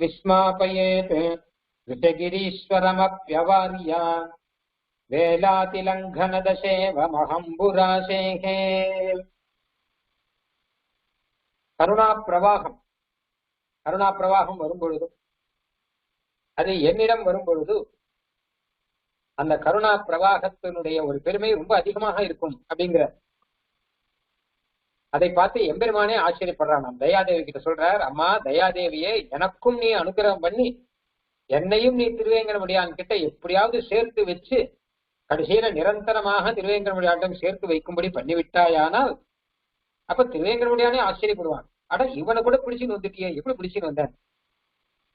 விஸ்மாபயேத் ऋषगिरीश्वरमप्यवार्य வேலாதிலங்கனதசேவமஹம்புராசேகே கருணா பிரவாகம் கருணா பிரவாகம் வரும் பொழுது அது என்னிடம் வரும் பொழுது அந்த கருணா பிரவாகத்தினுடைய ஒரு பெருமை ரொம்ப அதிகமாக இருக்கும் அப்படிங்கிற அதை பார்த்து எம்பெருமானே ஆச்சரியப்படுறான். நான் தயாதேவி கிட்ட சொல்றார் அம்மா தயாதேவியே எனக்கும் நீ அனுகிரகம் பண்ணி என்னையும் நீ திருவேங்கடமுடியான் கிட்ட எப்படியாவது சேர்த்து வச்சு கடைசியில நிரந்தரமாக திருவேங்கடமுடியாண்டம் சேர்த்து வைக்கும்படி பண்ணிவிட்டாயானால் அப்ப திருவேங்கடமுடியானே ஆச்சரியப்படுவான். அட இவனை கூட பிடிச்சின்னு வந்துட்டியே எப்படி பிடிச்சின்னு வந்த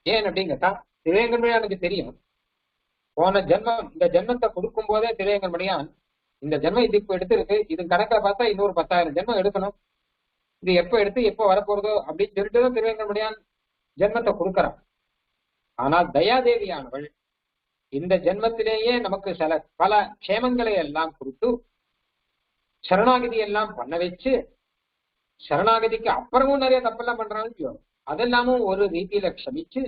ஏன் அப்படின்னு கேட்டா திருவேங்கடமுடியானுக்கு தெரியும். போன ஜென்மம் இந்த ஜென்மத்தை கொடுக்கும் போதே திருவேங்கடமுடியான் இந்த ஜென்மம் இது இப்போ எடுத்திருக்கு இது கணக்கில் பார்த்தா இன்னொரு பத்தாயிரம் ஜென்மம் எடுக்கணும். இது எப்ப எடுத்து எப்ப வரப்போறதோ அப்படின்னு சொல்லிட்டு தான் திருவேங்கடமுடியான் ஜென்மத்தை கொடுக்கறான். ஆனால் தயாதேவியானவள் இந்த ஜென்மத்திலேயே நமக்கு சில பல க்ஷேமங்களை எல்லாம் கொடுத்து சரணாகதி எல்லாம் பண்ண வச்சு சரணாகதிக்கு அப்புறமும் நிறைய தப்பெல்லாம் பண்றாங்க அதெல்லாமும் ஒரு ரீதியில க்ஷமிச்சு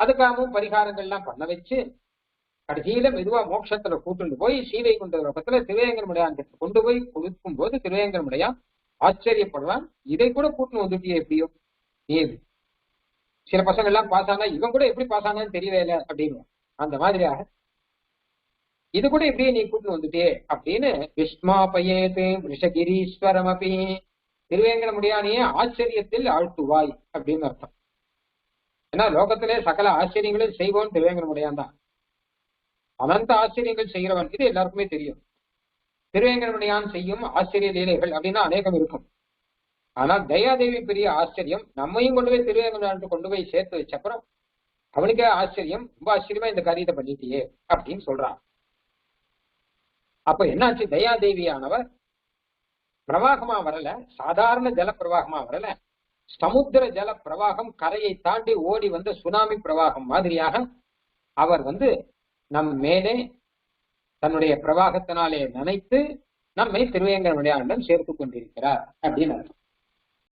அதுக்காகவும் பரிகாரங்கள்லாம் பண்ண வச்சு கடைசியில மெதுவா மோட்சத்துல கூட்டுண்டு போய் சீவை கொண்ட பக்கத்துல திருவேங்கரமுடையான் கொண்டு போய் கொடுக்கும் போது திருவேங்கரமுடையான் ஆச்சரியப்படுவான். இதை கூட கூட்டின்னு வந்துட்டியே எப்படியோ? நீ சில பசங்க எல்லாம் பாஸ் ஆனா இவன் கூட எப்படி பாஸ் ஆனான்னு தெரியவே இல்லை அப்படின்னு. அந்த மாதிரியாக இது கூட எப்படியே நீ கூட்டு வந்துட்டே அப்படின்னு விஸ்மாபயேது விஷகிரீஸ்வரம் அப்படி திருவேங்கட முடியானையே ஆச்சரியத்தில் ஆழ்த்துவாய் அப்படின்னு அர்த்தம். ஏன்னா லோகத்திலே சகல ஆச்சரியங்களும் செய்வோம் திருவேங்கட முடியான் தான் அனந்த ஆச்சரியங்கள் செய்கிறவன். இது எல்லாருக்குமே தெரியும். திருவேங்கடமுடியான் செய்யும் ஆச்சரிய லீலைகள் அப்படின்னா அநேகம் இருக்கும். ஆனா தயாதேவி பெரிய ஆச்சரியம் நம்மையும் கொண்டு போய் திருவேங்கடாண்டு கொண்டு போய் சேர்த்து வச்ச அப்புறம் அவனுக்கே ஆச்சரியம் ரொம்ப ஆச்சரியமா இந்த காரியத்தை பண்ணிட்டியே அப்படின்னு சொல்றான். அப்ப என்னாச்சு? தயாதேவியானவர் பிரவாகமா வரல சாதாரண ஜல பிரவாகமா வரல. சமுத்திர ஜல பிரவாகம் கரையை தாண்டி ஓடி வந்த சுனாமி பிரவாகம் மாதிரியாக அவர் வந்து நம் மேலே தன்னுடைய பிரவாகத்தினாலே நினைத்து நம்மை திருவேங்கடமுடியாண்டம் சேர்த்து கொண்டிருக்கிறார் அப்படின்னு அர்த்தம்.